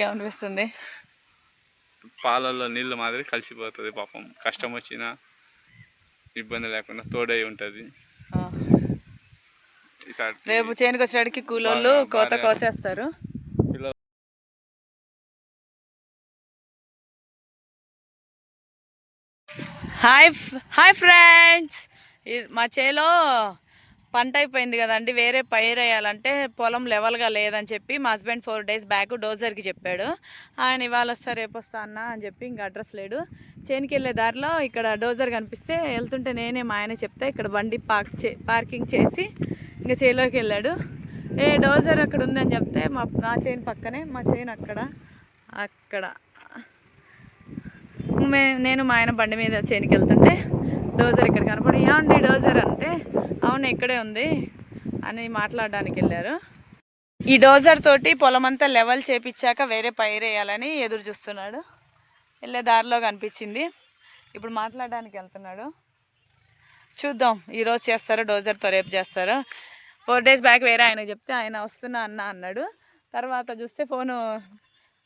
ఇంకేమనిపిస్తుంది పాలల్లో నీళ్ళు మాదిరి కలిసిపోతుంది పాపం. కష్టం వచ్చినా ఇబ్బంది లేకుండా తోడై ఉంటుంది. రేపు చేనుకి వచ్చేటికి కూలోళ్ళు కోత కోసేస్తారు. Hi hi friends. మా చేలో పంట అయిపోయింది కదండి వేరే పైరు వేయాలంటే పొలం లెవెల్గా లేదని చెప్పి మా హస్బెండ్ ఫోర్ డేస్ బ్యాక్ డోజర్కి చెప్పాడు. ఆయన ఇవాళ వస్తా రేపు వస్తా అన్న అని చెప్పి ఇంకా అడ్రస్ లేడు. చేనికి వెళ్ళే దారిలో ఇక్కడ డోజర్ కనిపిస్తే వెళ్తుంటే నేనే మా ఆయన చెప్తే ఇక్కడ బండి పార్క్ చే పార్కింగ్ చేసి ఇంకా చేలోకి వెళ్ళాడు. ఏ డోజర్ అక్కడ ఉందని చెప్తే మా నా చేను పక్కనే మా చేను అక్కడ అక్కడ. మే నేను మా ఆయన బండి మీద చేనికి వెళ్తుంటే డోజర్ ఇక్కడ కనపడి ఏమండి డోజర్ అంటే? అవును ఇక్కడే ఉంది అని మాట్లాడడానికి వెళ్ళారు. ఈ డోజర్ తోటి పొలమంతా లెవెల్ చేపించాక వేరే పైరేయాలని ఎదురు చూస్తున్నాడు. వెళ్ళే దారిలో కనిపించింది. ఇప్పుడు మాట్లాడడానికి వెళ్తున్నాడు. చూద్దాం ఈరోజు చేస్తారో డోజర్తో రేపు చేస్తారో. ఫోర్ డేస్ బ్యాక్ వేరే ఆయన చెప్తే ఆయన వస్తున్నా అన్న అన్నాడు. తర్వాత చూస్తే ఫోను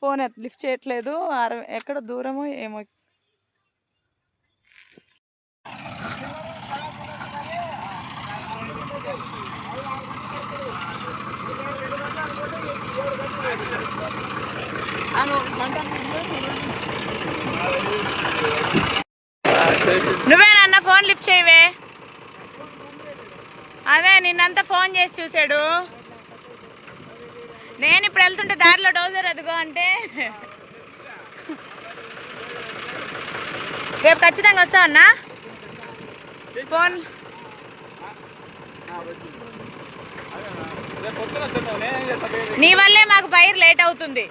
ఫోన్ లిఫ్ట్ చేయట్లేదు. ఆర ఎక్కడ దూరమో ఏమో నువ్వేనన్న ఫోన్ లిఫ్ట్ చేయవే. అదే నిన్నంతా ఫోన్ చేసి చూశాడు నేను ఇప్పుడు వెళ్తుంటే దారిలో డోజర్ అదిగో అంటే. రేపు ఖచ్చితంగా వస్తావన్నా? ఫోన్ నీ వల్లే మాకు పైరు లేట్ అవుతుంది.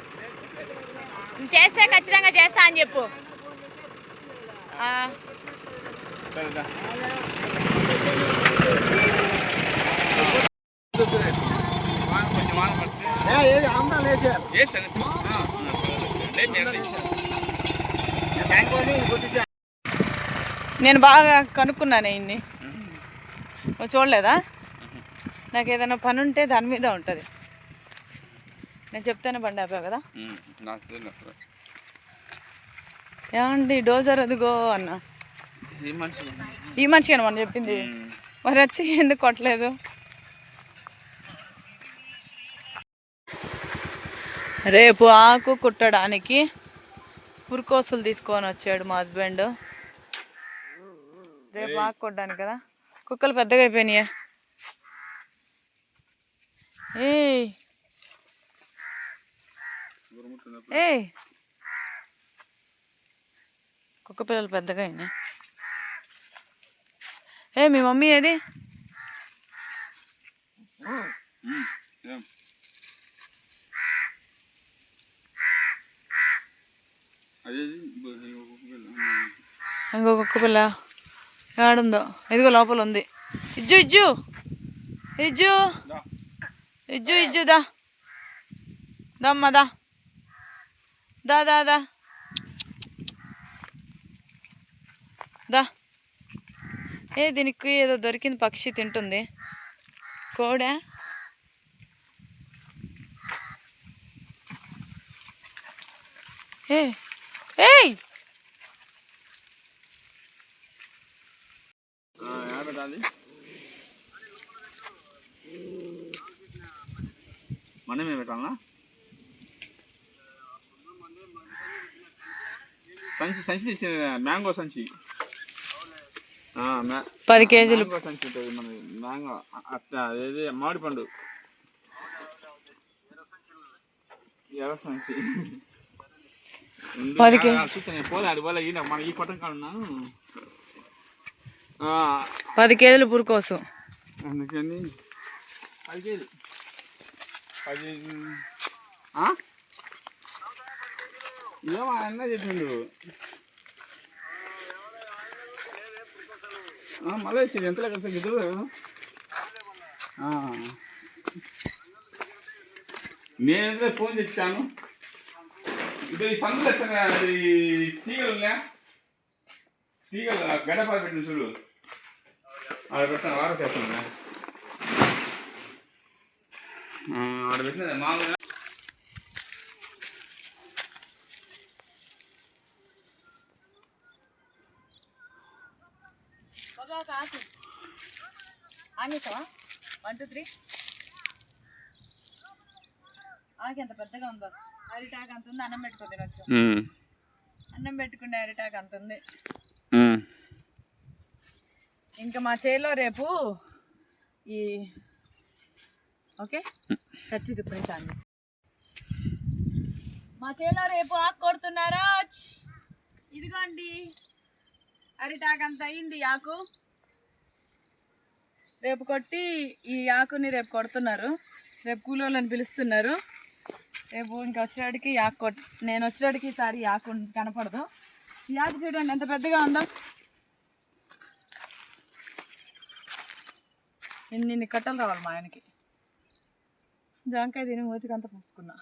చేస్తే ఖచ్చితంగా చేస్తా అని చెప్పు. నేను బాగా కనుక్కున్నాను ఇన్ని. చూడలేదా? నాకు ఏదైనా పని ఉంటే దాని మీద ఉంటుంది. నేను చెప్తానే బండి ఆపావు కదా. ఏమండి డోజర్ అదిగో అన్న. ఈ మనిషి. మనిషి మనం చెప్పింది. మరి వచ్చి ఎందుకు కొట్టలేదు? రేపు ఆకు కుట్టడానికి పురుకోసులు తీసుకొని వచ్చాడు మా హస్బెండ్. రేపు ఆకు కొట్టడానికి కదా? కుక్కలు పెద్దగా అయిపోయినాయా? ఏయ్. ఏయ్. కుక్క పిల్లలు పెద్దగా అయినాయి? ఏ మీ మమ్మీ ఏది? ఏం? ఇంకో కుక్క పిల్ల. ఏడుందో? ఇదిగో లోపల ఉంది. ఇజ్జు ఇజ్జు! ఇజ్జు! ఇజ్జు ఇజ్జు దా. దమ్మ దా. దా దా దా. దా. ఏ దీనికి ఏదో దొరికింది పక్షి తింటుంది. కోడా? ఏ ఏయ్! మనమే పెట్టాలనా సంచి సంచి తెచ్చిన మ్యాంగో సంచి. పది కేజీలు. సంచి ఉంటుంది మన మ్యాంగో అదేది మామిడి పండు. ఎర్ర సంచి. పది పోలే అది పోలే మన ఈ పట్టం కాడ ఉన్నాను. ఆ, పది కేజీలు పురుకోసు. అందుకని పది కేజీ పది ఆ? ఏమో అన్న చెప్పిండు మళ్ళీ వచ్చింది. ఎంతలో కలిసి ఇద్దరు నేనైతే ఫోన్ తెచ్చాను ఇది ఈ సందులో ఎక్కడ అది తీగలున్నా తీగలు గడప పెట్టిన చూడు. ఆడ పెట్టాను వారం ఆడబెట్టినది మామూలుగా. వన్ టూ త్రీ ఆకి ఎంత పెద్దగా ఉందో. అరిటాక్ అంత ఉంది అన్నం పెట్టుకో తినొచ్చు అన్నం పెట్టుకునే అరిటాక్ అంత ఉంది. ఇంకా మా చేలో రేపు ఈ ఓకే? కచ్చి ఇప్పుడు మా చేలో రేపు ఆకు కొడుతున్నారా ఇదిగోండి. అరిటాకంత అంత అయింది ఈ ఆకు. రేపు కొట్టి ఈ ఆకుని రేపు కొడుతున్నారు. రేపు కూలోళ్ళని పిలుస్తున్నారు. రేపు ఇంకా వచ్చేవాడికి యాక్ ఆకు కొట్ నేను వచ్చేటికి ఈసారి ఈ ఆకు కనపడదు. ఈ ఆకు చూడండి ఎంత పెద్దగా ఉందో. ఇన్ని కట్టలు రావాలి మా ఆయనకి. జాంకాయ తిని మూతికంతా పూసుకున్నా.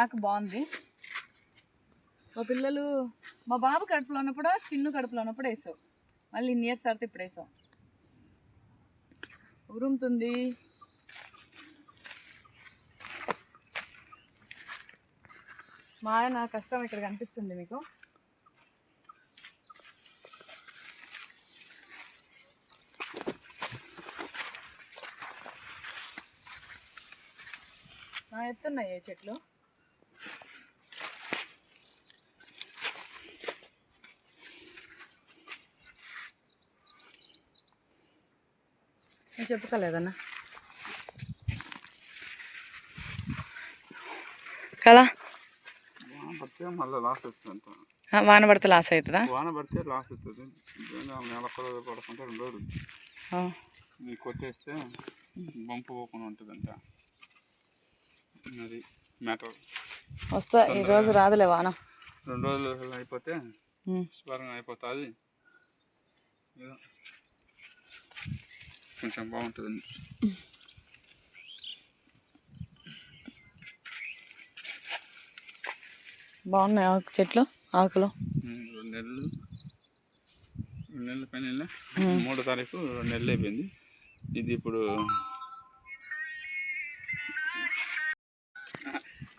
ఆకు బాగుంది. మా పిల్లలు మా బాబు కడుపులో ఉన్నప్పుడు చిన్న కడుపులో ఉన్నప్పుడు వేసావు. మళ్ళీ ఇన్ని ఇయర్స్ తర్వాత ఇప్పుడు వేసాం ఉరుముతుంది. మా ఆయన కష్టం ఇక్కడ కనిపిస్తుంది మీకు. ఎత్తున్నాయి ఈ చెట్లు? నేను చెప్పుకోలేదన్నా. కదా వాన పడితే లాస్ వస్తుంది ఆ, వాన పడితే లాస్ అవుతుందా? వాన పడితే లాస్ వస్తుంది నెల పడుకుంటే రెండు రోజులు. కొట్టేస్తే బంపు పోకుండా ఉంటుందంట. అది మ్యాటర్. వస్తా ఈ రోజు రాదులే వాన. రెండు రోజులు అయిపోతే. స్వరంగా అయిపోతుంది. కొంచెం బాగుంటుంది. బాగున్నాయి ఆకు చెట్లు ఆకులు? రెండు నెలలు. రెండు నెలల పైన మూడో తారీఖు రెండు నెలలు అయిపోయింది. ఇది ఇప్పుడు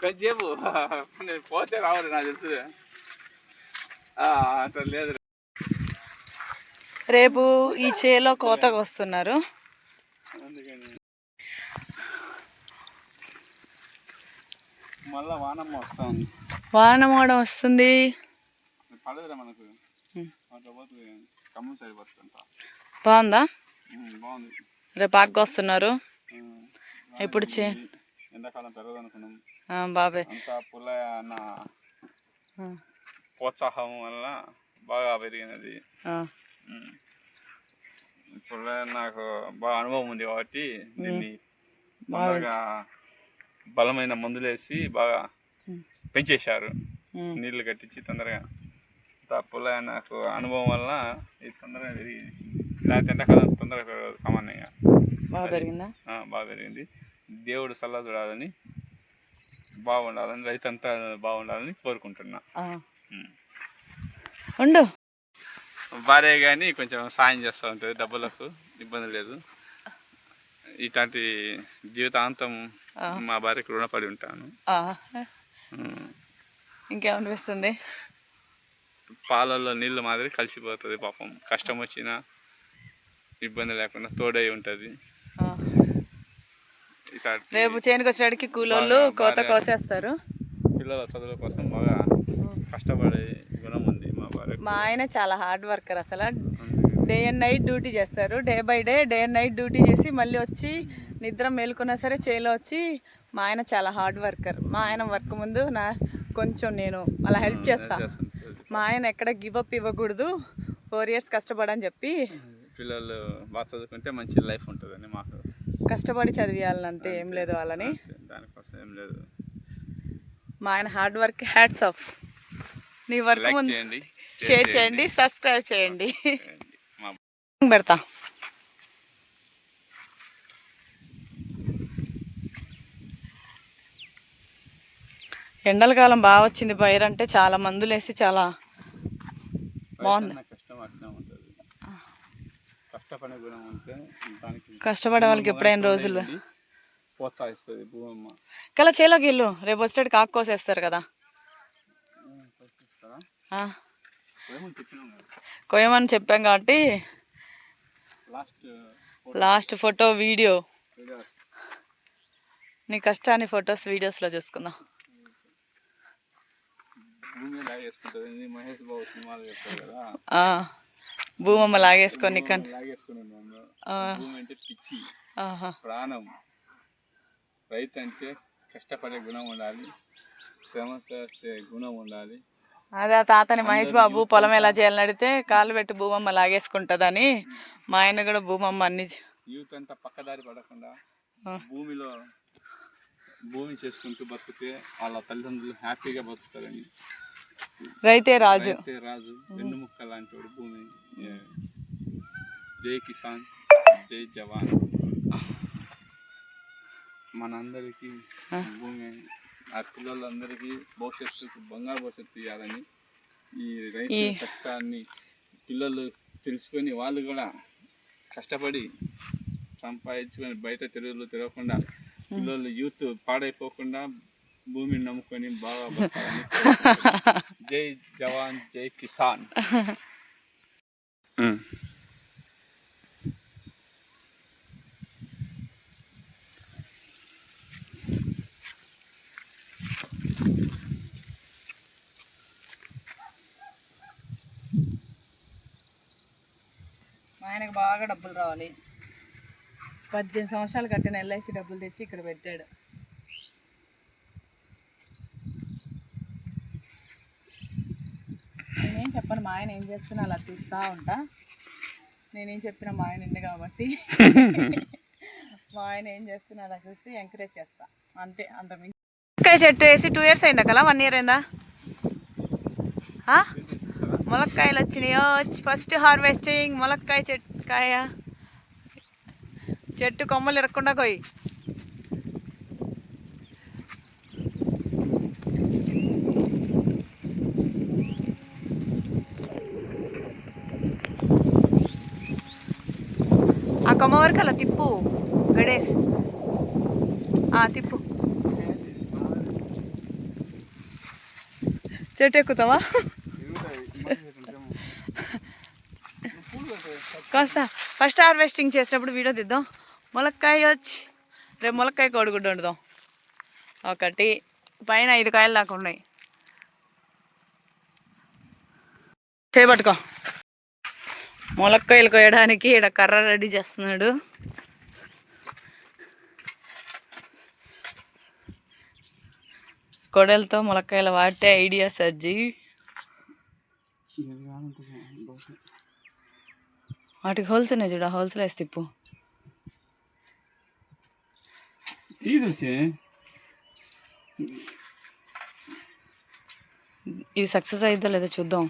కొంచెంసేపు. నేను పోతే రావాలి నాకు తెలుసు. అట్లా లేదు. రేపు ఈ చేలో కోతకు వస్తున్నారు. మళ్ళా వానమ్మ వస్తుంది. వాన మోడం వస్తుంది. పడదురా మనకు. ఖమ్మం సైడ్ బాగుందా? బాగుంది. రేపు ఆకు వస్తున్నారు. ఇప్పుడు చే ఎండాకాలం పెరగదు అనుకున్నాం బాబాయ్ పుల్ల ప్రోత్సాహం వల్ల బాగా పెరిగినది. పుల్ల నాకు బాగా అనుభవం ఉంది కాబట్టి దీన్ని తొందరగా బలమైన మందులు వేసి బాగా. పెంచేశారు. నీళ్ళు కట్టించి తొందరగా. తప్పుల నాకు అనుభవం వల్ల ఇది తొందరగా పెరిగి లేకపోతే ఎండాకాలం తొందరగా పెరగదు సామాన్యంగా. బాగా పెరిగిందా? బాగా పెరిగింది. దేవుడు సల్లా చూడాలని బాగుండాలని రైతంతా బాగుండాలని కోరుకుంటున్నా. ఉండు. భార్య కానీ కొంచెం సాయం చేస్తూ ఉంటుంది డబ్బులకు ఇబ్బంది లేదు. ఇట్లాంటి జీవితాంతం మా భార్యకు రుణపడి ఉంటాను. ఇంకేమనిపిస్తుంది? పాలల్లో నీళ్ళు మాదిరి కలిసిపోతుంది పాపం. కష్టం వచ్చినా ఇబ్బంది లేకుండా తోడై ఉంటుంది. రేపు చేనుకు వచ్చేటికి కూలోళ్ళు కోత కోసేస్తారు. పిల్లల చదువుల కోసం బాగా కష్టపడే గుణం ఉంది మా భార్య మా ఆయన చాలా హార్డ్ వర్కర్ అసలు. డే అండ్ నైట్ డ్యూటీ చేస్తారు. Day by day day and night duty చేసి మళ్ళీ వచ్చి నిద్ర మేలుకున్నా సరే చేలో వచ్చి మా ఆయన చాలా హార్డ్ వర్కర్ మా ఆయన వర్క్ ముందు నా కొంచెం నేను అలా హెల్ప్ చేస్తా. మా ఆయన ఎక్కడ గివ్ అప్ ఇవ్వకూడదు. ఫోర్ ఇయర్స్ కష్టపడని చెప్పి పిల్లలు బాగా చదువుకుంటే మంచి లైఫ్ ఉంటుందని మాకు కష్టపడి చదివేయాలని అంతే ఏం లేదు వాళ్ళని. దానికోసం ఏం లేదు. మా ఆయన హార్డ్ వర్క్ హ్యాట్స్ ఆఫ్. నీ వర్క్ ముందు చేయండి షేర్ చేయండి. సబ్స్క్రైబ్ చేయండి. మా పెడతా. ఎండల కాలం బాగా వచ్చింది పైరు అంటే చాలా మందులు వేసి చాలా బాగుంది. రైతన్న కష్టం అట్లా ఉంటుంది. కష్టపడే గుణం ఉంటే దానికి కష్టపడే వాళ్ళకి ఎప్పుడైనా రోజులు. ప్రోత్సహిస్తుంది భూమమ్మ. కలా చేలోకి వెళ్ళు. రేపు వచ్చేటికి ఆకు కోసేస్తారు కదా. కొయ్యమని చెప్పాం కాబట్టి లాస్ట్ ఫోటో. వీడియో. నీ కష్టాన్ని ఫొటోస్ వీడియోస్లో చూసుకుందాం. మహేష్ బాబు సినిమాలు చెప్తారు కదా. భూమమ్మ లాగేసుకొని. ప్రాణం రైతు అంటే కష్టపడే గుణం ఉండాలి. శ్రమతో గుణం ఉండాలి. అదే తాతని మహేష్ బాబు పొలం ఎలా చేయాలని అడిగితే కాళ్ళు పెట్టి భూమమ్మ లాగేసుకుంటుందని మా ఆయన కూడా భూమమ్మ అన్ని యూత్ అంతా పక్కదారి పడకుండా. భూమిలో భూమి చేసుకుంటూ బతికితే వాళ్ళ తల్లిదండ్రులు హ్యాపీగా బతుకుతారని. రైతే రాజు. రైతే రాజు వెన్నుముక్క లాంటి వాడు భూమి. జై కిసాన్ జై జవాన్. మనందరికీ భూమి ఆ పిల్లలందరికీ భవిష్యత్తు బంగారు భవిష్యత్తు ఇవ్వాలని ఈ రైతు కష్టాన్ని పిల్లలు తెలుసుకొని వాళ్ళు కూడా కష్టపడి సంపాదించుకొని బయట తిరుగులు తిరగకుండా పిల్లలు యూత్ పాడైపోకుండా భూమిని నమ్ముకొని బాగా. జై జవాన్ జై కిసాన్. ఆయనకు బాగా డబ్బులు రావాలి. పద్దెనిమిది సంవత్సరాలు కట్టిన ఎల్ఐసి డబ్బులు తెచ్చి ఇక్కడ పెట్టాడు నేనేం చెప్పను. మా ఆయన ఏం చేస్తున్నా అలా చూస్తూ ఉంటా. నేనేం చెప్పిన మా ఆయన ఉండే కాబట్టి. మా ఆయన ఏం చేస్తున్నా అలా చూస్తే ఎంకరేజ్ చేస్తా. అంతే అంత ములక్కాయ చెట్టు వేసి టూ ఇయర్స్ అయిందా కలా వన్ ఇయర్ అయిందా? ములక్కాయలు వచ్చినాయో? ఫస్ట్ హార్వెస్టింగ్ ములక్కాయ చెట్టు కాయ. చెట్టు కొమ్మలు ఇరగకుండా పోయి ఆ కొమ్మ వరకు అలా తిప్పు గడేస్ ఆ, తిప్పు చెట్టు ఎక్కుతావా కాస్త ఫస్ట్ హార్వెస్టింగ్ చేసినప్పుడు వీడియో తీద్దాం ములక్కాయ వచ్చి రేపు ములక్కాయ కోడిగుడ్డు వండుదాం ఒకటి పైన ఐదు కాయలు దాకా ఉన్నాయి. చేపట్టుకో ములక్కాయలు కోయడానికి ఇక్కడ కర్ర రెడీ చేస్తున్నాడు. కొడలతో ములక్కాయలు వాటే ఐడియా సర్జీ వాటికి హోల్స్ ఉన్నాయి చూడు ఆ హోల్స్లో వేసి తిప్పు. ఇది సక్సెస్ అయిద్దో లేదో చూద్దాం.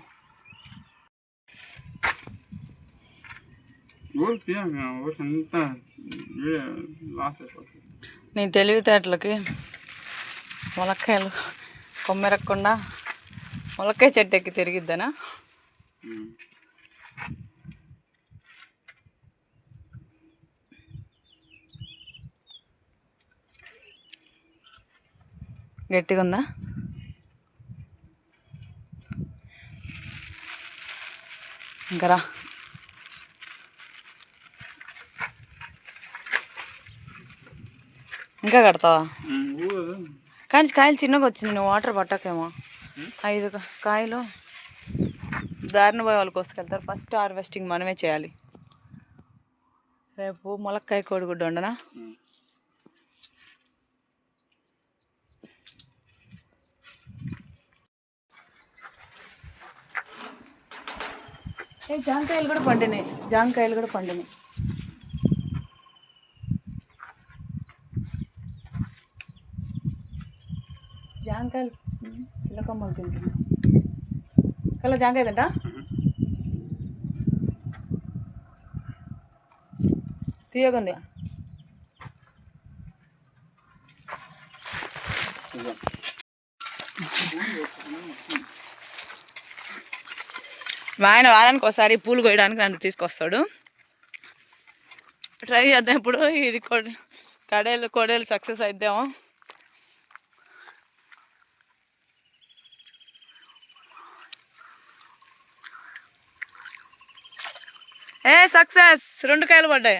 లాస్ అయిపోతుంది. నీ తెలివితేటలకి ములక్కాయలు కొమ్మెరక్కుండా ములక్కాయ చెట్టు ఎక్కి తిరిగిద్దానా? గట్టిగా ఉందా ఇంకా ఇంకా కడతావా? కానీ కాయలు చిన్నగా వచ్చింది నువ్వు వాటర్ పట్టకేమో. ఐదు కాయలు. దారిన పోయే వాళ్ళు కోసుకెళ్తారు. ఫస్ట్ హార్వెస్టింగ్ మనమే చేయాలి. రేపు ములక్కాయ కోడిగుడ్డు ఉండనా ఏ జాంకాయలు కూడా పండినాయి. జాంకాయలు కూడా పండినాయి. జాంకాయలు. చిలకమ్మలు తింటున్నా. కల్లా జాంకాయ తింటా? తీయకుంది. మా ఆయన వారానికి ఒకసారి పూలు కోయడానికి నన్ను తీసుకొస్తాడు. ట్రై చేద్దాం ఇప్పుడు. ఇది కొడే కడేలు కొడేలు సక్సెస్ అయిద్దాము? ఏ సక్సెస్ రెండు కాయలు పడ్డాయి.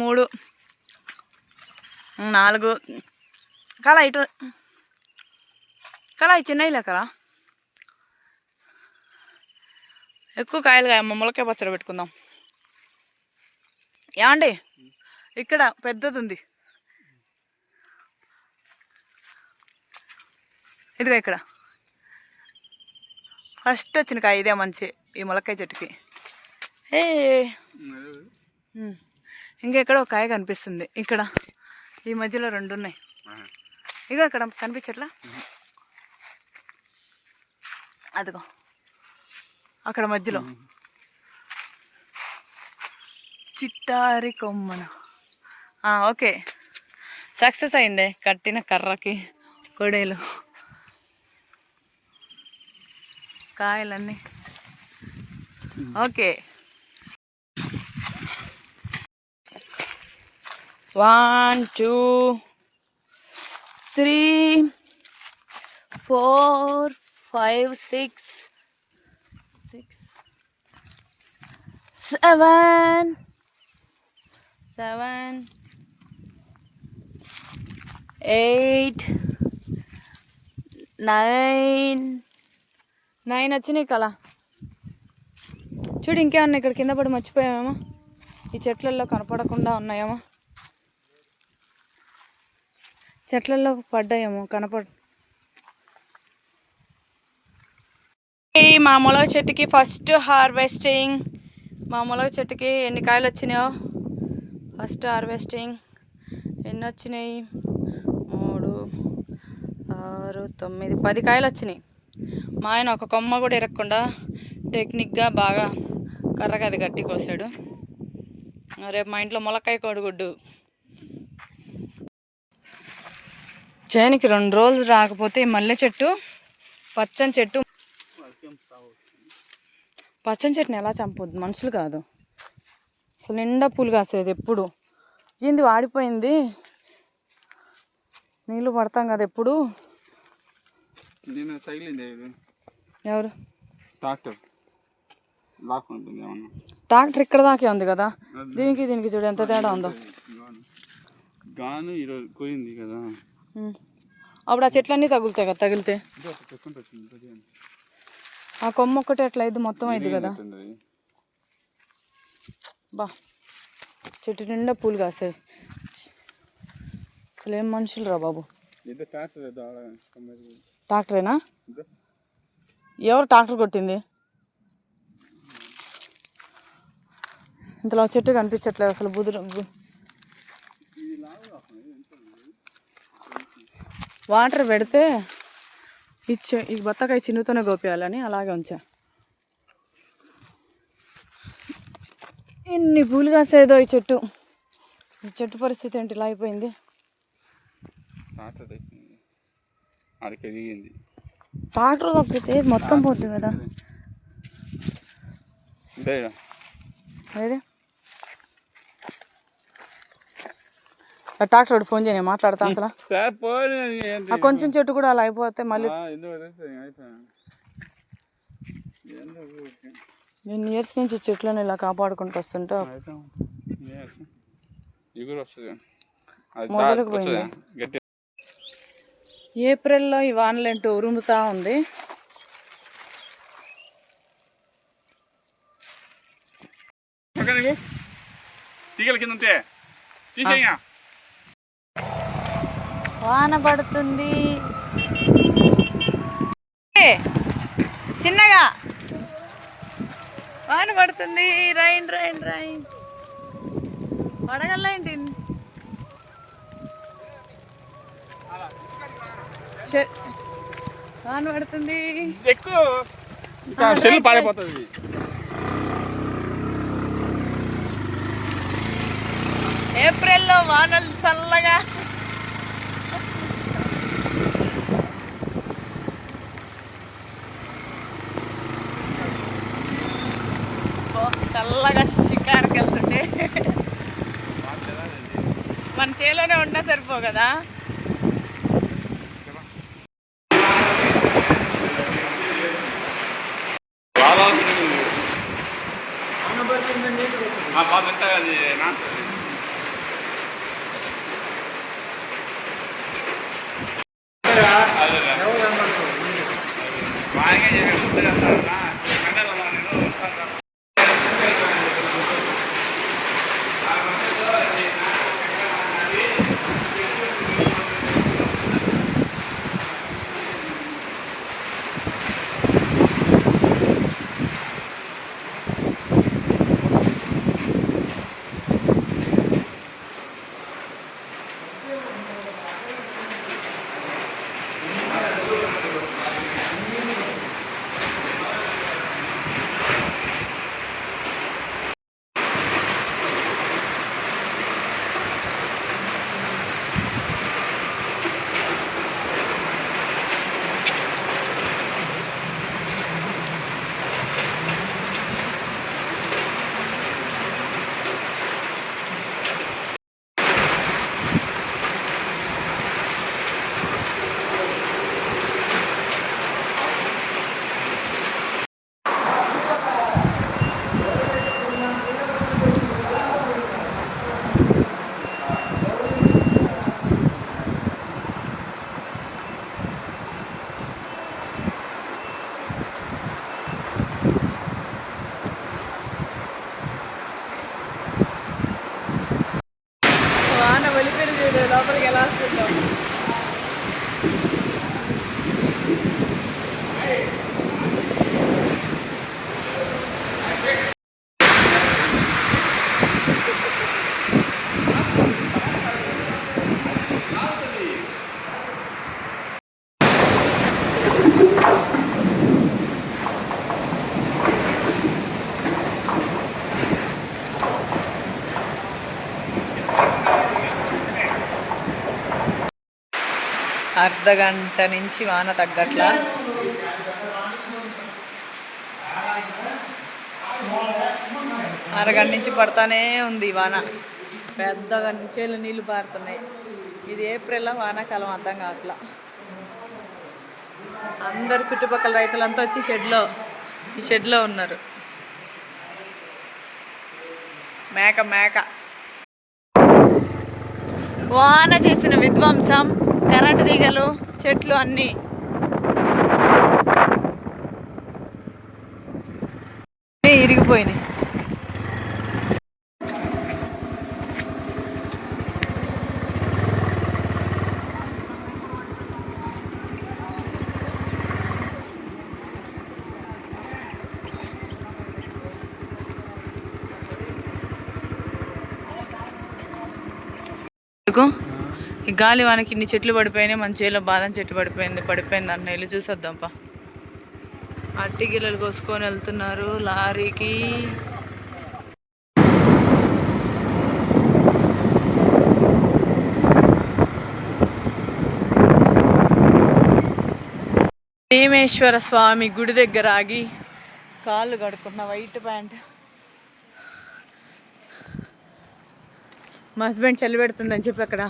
మూడు నాలుగు. కళ ఇటు కళ చిన్నయిలే కదా. ఎక్కువ కాయలు కాయమ్మ ముమ్మలకే పచ్చడి పెట్టుకుందాం. ఏమండి? ఇక్కడ పెద్దది ఉంది ఇదిగో ఇక్కడ. ఫస్ట్ వచ్చిన కాయ ఇదే మంచి ఈ ములక్కాయ చెట్టుకి. ఏ. ఉమ్. ఇంకెక్కడ ఒక కాయ కనిపిస్తుంది. ఇక్కడ. ఈ మధ్యలో రెండు ఉన్నాయి. ఇగో ఇక్కడ కనిపించట్లా? అదిగో. అక్కడ మధ్యలో. చిట్టారి కొమ్మన. ఓకే. సక్సెస్ అయింది కట్టిన కర్రకి కొడేలు. కాయలన్నీ. Okay. One two three four five six six seven seven eight nine nine వచ్చినాయి కళ చూడు ఇంకేమన్నా ఇక్కడ కింద పడి మర్చిపోయామేమో ఈ చెట్లల్లో కనపడకుండా ఉన్నాయేమో. చెట్లల్లో పడ్డాయేమో కనపడ. మా మొలగ చెట్టుకి ఫస్ట్ హార్వెస్టింగ్ మా మొలగ చెట్టుకి ఎన్ని కాయలు వచ్చినాయో? ఫస్ట్ హార్వెస్టింగ్ ఎన్ని వచ్చినాయి? మూడు ఆరు తొమ్మిది పది కాయలు వచ్చినాయి. మా ఆయన ఒక కొమ్మ కూడా ఇరగకుండా టెక్నిక్గా బాగా కర్రగా అది గట్టి కోసాడు. రేపు మా ఇంట్లో మొలకాయ కోడిగుడ్డు. చేనికి రెండు రోజులు రాకపోతే మల్లె చెట్టు పచ్చని చెట్టు. పచ్చని చెట్టుని ఎలా చంపొద్దు? మనుషులు కాదు. అసలు నిండా పూలు కాసేది ఎప్పుడు. ఏంది వాడిపోయింది? నీళ్ళు పడతాం కదా ఎప్పుడు? నేను తగిలింది ఎవరు? ట్రాక్టర్. ట్రాక్టర్ ఇక్కడ దాకే ఉంది కదా? దీనికి దీనికి చూడు ఎంత తేడా ఉందో. గాను. ఈరోజు పోయింది కదా. అప్పుడు ఆ చెట్లన్నీ తగులుతాయి కదా తగిలితే. ఆ కొమ్మ ఒక్కటి ఎట్లా అయింది మొత్తం అయింది కదా. బా. చెట్టు నిండా పూలు కాసాయి అసలు ఏం మనుషులు రా బాబు. ట్రాక్టరేనా. ఎవరు ట్రాక్టర్ కొట్టింది? ఇంతలో చెట్టు కనిపించట్లేదు అసలు బుధురు వాటర్ పెడితే ఇచ్చే ఈ బత్తకాయ చిన్నుతోనే గోపేయాలని అలాగే ఉంచా. ఇన్ని పూలు కాసేదో ఈ చెట్టు. ఈ చెట్టు పరిస్థితి ఏంటి? ఇలా అయిపోయింది. ట్రాక్టర్ ట్రాక్టర్ తప్పితే మొత్తం పోతుంది కదా. ట్రాక్టర్ వాడు ఫోన్ చేయని మాట్లాడతా అసలు. కొంచెం చెట్టు కూడా అలా అయిపోతే మళ్ళీ? ఎన్ని ఇయర్స్ నుంచి చెట్లను ఇలా కాపాడుకుంటూ వస్తుంటే మొదలుకు దా- వస్తుందా? గట్టి ఏప్రిల్లో ఈ వానలేంటో ఉరుముతా ఉంది. తీగల కింద తీసేయ్యా. వాన పడుతుంది. చిన్నగా. వాన పడుతుంది. Rain rain rain. పడగల్లా ఏంటి? వాన పడుతుంది. ఎక్కువ. సెల్ పాడైపోతుంది. ఏప్రిల్లో వానలు చల్లగా. చల్లగా షికారుకి వెళ్తుంటే మన చేలోనే ఉన్నా సరిపో కదా అర్ధ గంట నుంచి వాన తగ్గట్లా. అరగంట నుంచి పడతానే ఉంది ఈ వాన. పెద్దగా చేలు నీళ్ళు పారుతున్నాయి. ఇది ఏప్రిల్ వానాకాలం అర్థం కావట్లా. అందరు చుట్టుపక్కల రైతులంతా వచ్చి షెడ్లో ఈ షెడ్లో ఉన్నారు. మేక మేక. వాన చేసిన విధ్వంసం. కరెంటు తీగలు చెట్లు అన్నీ. ఇరిగిపోయినాయి. గాలి వానకి ఇన్ని చెట్లు పడిపోయినాయి మన చేలో బాదం చెట్టు పడిపోయింది పడిపోయింది అన్న ఇల్లు చూసొద్దాంపా. అట్టి గిల్లలు కోసుకొని వెళ్తున్నారు లారీకి. భీమేశ్వర స్వామి గుడి దగ్గర ఆగి కాళ్ళు కడుక్కున్న వైట్ ప్యాంట్. మా హస్బెండ్ చలి పెడుతుందని చెప్పి అక్కడ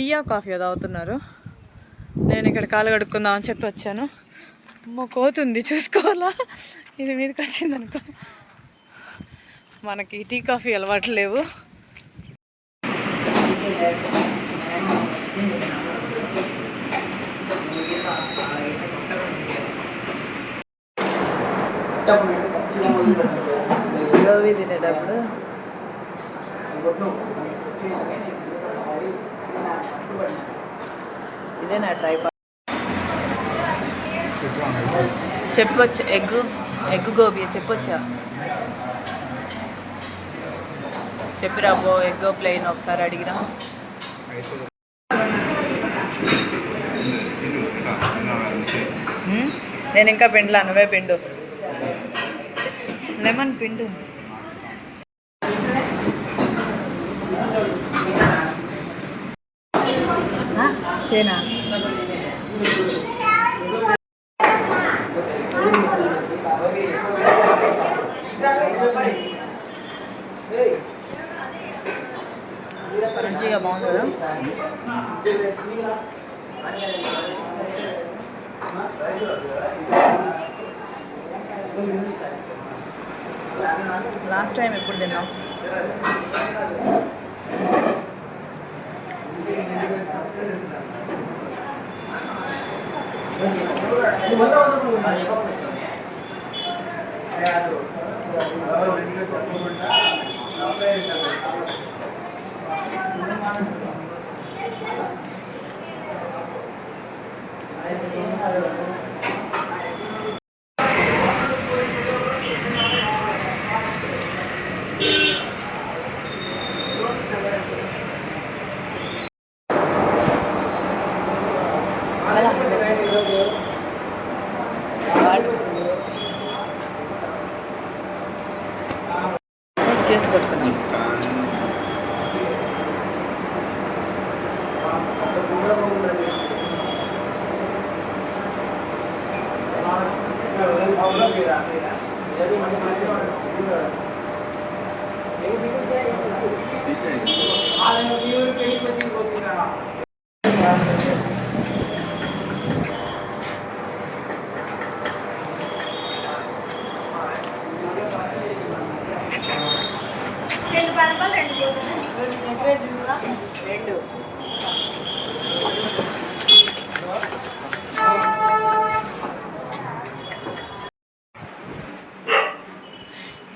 టీయా కాఫీ తాగుతున్నారు. నేను ఇక్కడ కాలు కడుక్కుందాం అని చెప్పి వచ్చాను. అమ్మో కోతుంది చూసుకోవాలా? ఇది మీదకి వచ్చింది అనుకో మనకి టీ కాఫీ అలవాటు లేవు. గోవి తినేటప్పుడు. ఇదే నా ట్రై చెప్పొచ్చు ఎగ్ ఎగ్ గోబీ చెప్పొచ్చా? చెప్పిరా బో ఎగ్ ప్లెయిన్ ఒకసారి అడిగినా నేను ఇంకా పిండలా నువ్వే పిండు. లెమన్ పిండు. చేనా?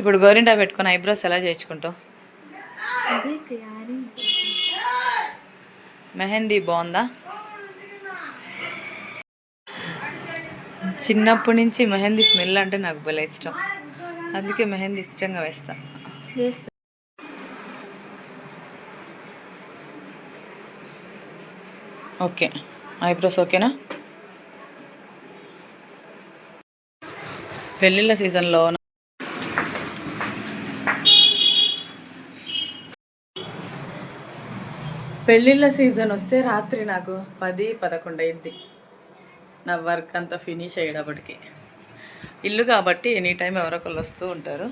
ఇప్పుడు గోరింటా పెట్టుకుని ఐబ్రోస్ ఎలా చేయించుకుంటావు? మెహందీ బాగుందా? చిన్నప్పటి నుంచి మెహందీ స్మెల్ అంటే నాకు భలే ఇష్టం. అందుకే మెహందీ ఇష్టంగా వేస్తా. ఓకే. ఐబ్రోస్ ఓకేనా? పెళ్ళిళ్ళ సీజన్లో పెళ్ళిళ్ళ సీజన్ వస్తే రాత్రి నాకు పది పదకొండు అయింది. నా వర్క్ అంతా ఫినిష్ అయ్యేటప్పటికి. ఇల్లు కాబట్టి ఎనీ టైం ఎవరొకళ్ళు వస్తూ ఉంటారు.